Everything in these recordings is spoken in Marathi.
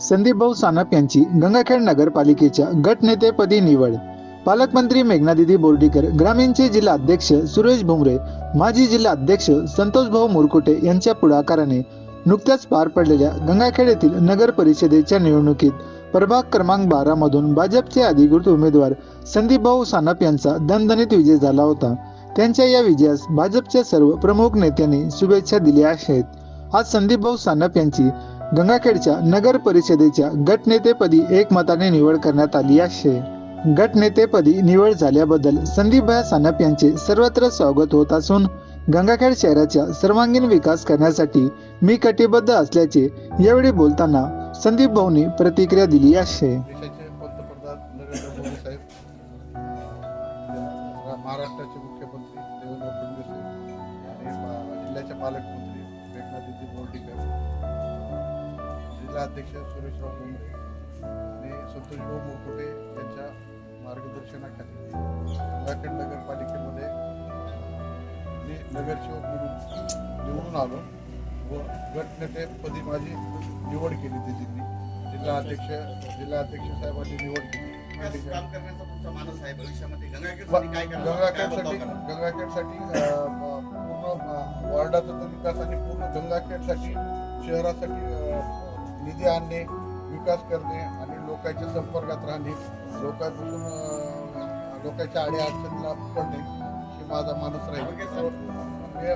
संदीप भाऊ सानप यांची गंगाखेड नगरपालिकेच्या गटनेतेपदी निवड. पालकमंत्री मेघनादिदी बोर्डीकर ग्रामीणचे जिल्हा अध्यक्ष सुरेश भुमरे माजी जिल्हा अध्यक्ष संतोषभाऊ मुरकुटे यांच्या पुढाकाराने नुकत्याच पार पडलेल्या गंगाखेड येथील नगर परिषदेच्या निवडणुकीत प्रभाग क्रमांक बारा मधून भाजपचे अधिकृत उमेदवार संदीप भाऊ सानप यांचा दणदणीत विजय झाला होता. त्यांच्या या विजयास भाजपच्या सर्व प्रमुख नेत्यांनी शुभेच्छा दिल्या आहेत. आज संदीप भाऊ सानप यांची गंगाखेडच्या नगर परिषदेच्या गटनेतेपदी एकमताने निवड करण्यात आली आहे. गटनेतेपदी निवड झाल्याबद्दल संदीप सानप यांचे सर्वत्र स्वागत होत असून गंगाखेड शहराच्या सर्वांगीण विकास करण्यासाठी मी कटिबद्ध असल्याचे यावेळी बोलताना संदीप भाऊनी प्रतिक्रिया दिली आहे. महाराष्ट्राचे मुख्यमंत्री देवेंद्र फडणवीस आणि जिल्ह्याचे पालकमंत्री मेघनादिदी बोर्डीकर जिल्हाध्यक्ष सुरेशराव मुंबरे आणि संतोषभाऊ मुरकुटे यांच्या मार्गदर्शनाखाली गंगाखेड नगरपालिकेमध्ये मी नगरसेवक म्हणून निवडून आलो व गटनेतेपदी माझी निवड केली तिची जिल्हा अध्यक्ष जिल्हा अध्यक्ष साहेबांनी निवड केली. गंगाखेडसाठी गंगाखेडसाठी पूर्ण वार्डाचा विकास आणि पूर्ण गंगाखेडसाठी शहरासाठी निधी आणणे विकास करणे आणि लोकांच्या संपर्कात राहणे लोकांपासून लोकांच्या आडी अडचणीला पडणे हे माझा मानस राहील. हे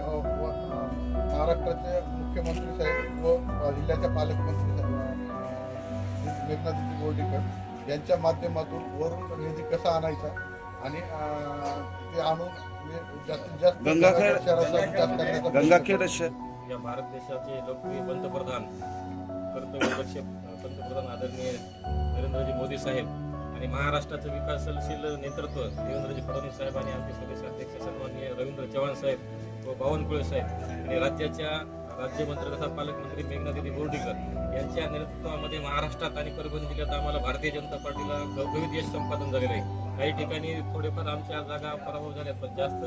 महाराष्ट्राचे मुख्यमंत्री साहेब व जिल्ह्याच्या पालकमंत्री मेघनादिती बोर्डीकर यांच्या माध्यमातून वरून निधी कसा आणायचा आणि ते आणून म्हणजे जास्तीत जास्त गंगाखेड- करण्याचा गंगाखेड या भारत देशाचे लोकप्रिय पंतप्रधान कर्तव्यदक्ष पंतप्रधान आदरणीय नरेंद्रजी मोदी साहेब आणि महाराष्ट्राचं विकासशील नेतृत्व देवेंद्रजी फडणवीस साहेब आणि आमचे सदस्य अध्यक्ष सन्माननीय रवींद्र चव्हाण साहेब व बावनकुळे साहेब आणि राज्याच्या राज्यमंत्री तथा पालकमंत्री मेघनादेवी बोर्डीकर यांच्या नेतृत्वामध्ये महाराष्ट्रात आणि परभणी जिल्ह्यात आम्हाला भारतीय जनता पार्टीला गौरवित यश संपादन झालेलं आहे. काही ठिकाणी थोडेफार आमच्या जागा पराभव झाल्या पण जास्त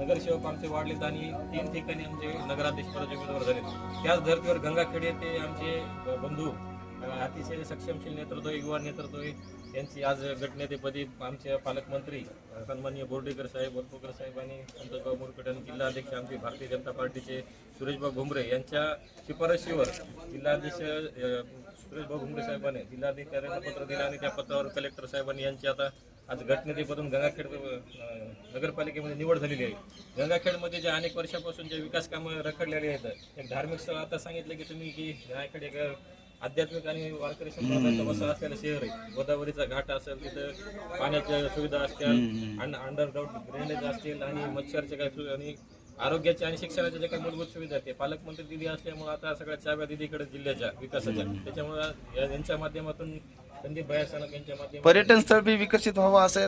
नगरसेवक आमचे वाढलेत आणि तीन ठिकाणी आमचे नगराध्यक्ष पदाचे उमेदवार झालेत. त्याच धर्तीवर गंगाखेड येथे आमचे बंधू अतिशय सक्षमशील नेतृत्व युवा नेतृत्व यांची आज गटनेतेपदी आमचे पालकमंत्री सन्माननीय बोर्डेकर साहेब वरपुकर साहेब आणि संतोषबाब मुरकट जिल्हाध्यक्ष आमचे भारतीय जनता पार्टीचे सुरेशभाऊ भुमरे यांच्या शिफारशीवर जिल्हाध्यक्ष सुरेशबाब सुरेशभाऊ भुमरे साहेबांनी जिल्हाधिकाऱ्यांना पत्र दिलं आणि त्या पत्रावर कलेक्टर साहेबांनी यांची आता आज गटनेतेपदून गंगाखेड नगरपालिकेमध्ये निवड झालेली आहे. गंगाखेडमध्ये जे अनेक वर्षापासून जे विकास कामं रखडलेली आहेत एक धार्मिक स्थळ आता सांगितलं की तुम्ही की गंगाखेड एक आध्यात्मिक आणि वारकरी संप्रदायाचा वसा असलेलं शहर आहे. गोदावरीचा घाट असेल तिथं पाण्याच्या सुविधा असतील आणि अंडरग्राऊंड ड्रेनेज असतील आणि मच्छरचे काही आणि आरोग्याच्या आणि शिक्षणाच्या ज्या काही मूलभूत सुविधा आहेत ते पालकमंत्री दिदी असल्यामुळे आता सगळ्या चाव्या दिदीकडे जिल्ह्याच्या विकासाच्या. त्याच्यामुळे यांच्या माध्यमातून पर्यटन स्थळ बी विकसित व्हावं असं